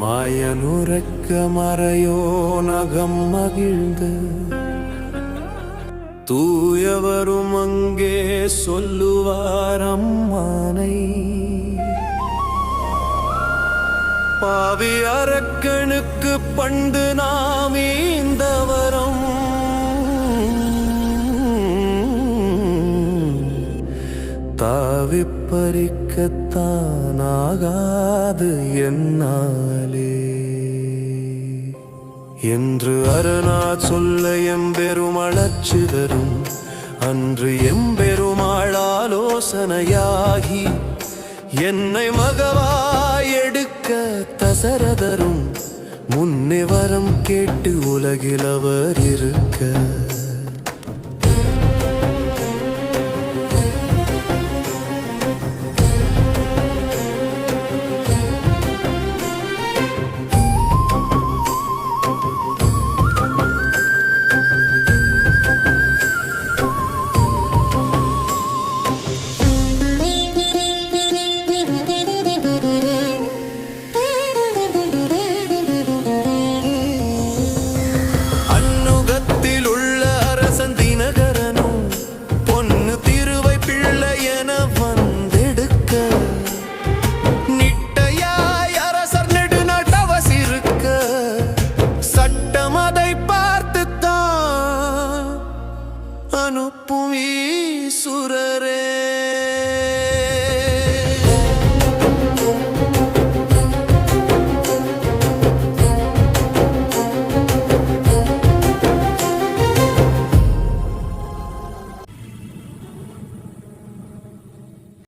மாயனுறக்க மறையோ நகம் மகிழ்ந்து. தூயவரும் அங்கே சொல்லுவார் அம்மானை. பாவி அரக்கனுக்கு பண்டு நாமே தவிப்பறிக்கத்தானாகாது என்னாலே? என்று அரணா சொல்ல எம்பெருமளச்சு தரும் அன்று எம்பெருமாள் ஆலோசனையாகி என்னை மகவாய் எடுக்க தசரதரும் முன்னே வரம் கேட்டு உலகில் அவர் இருக்க பிள்ளை என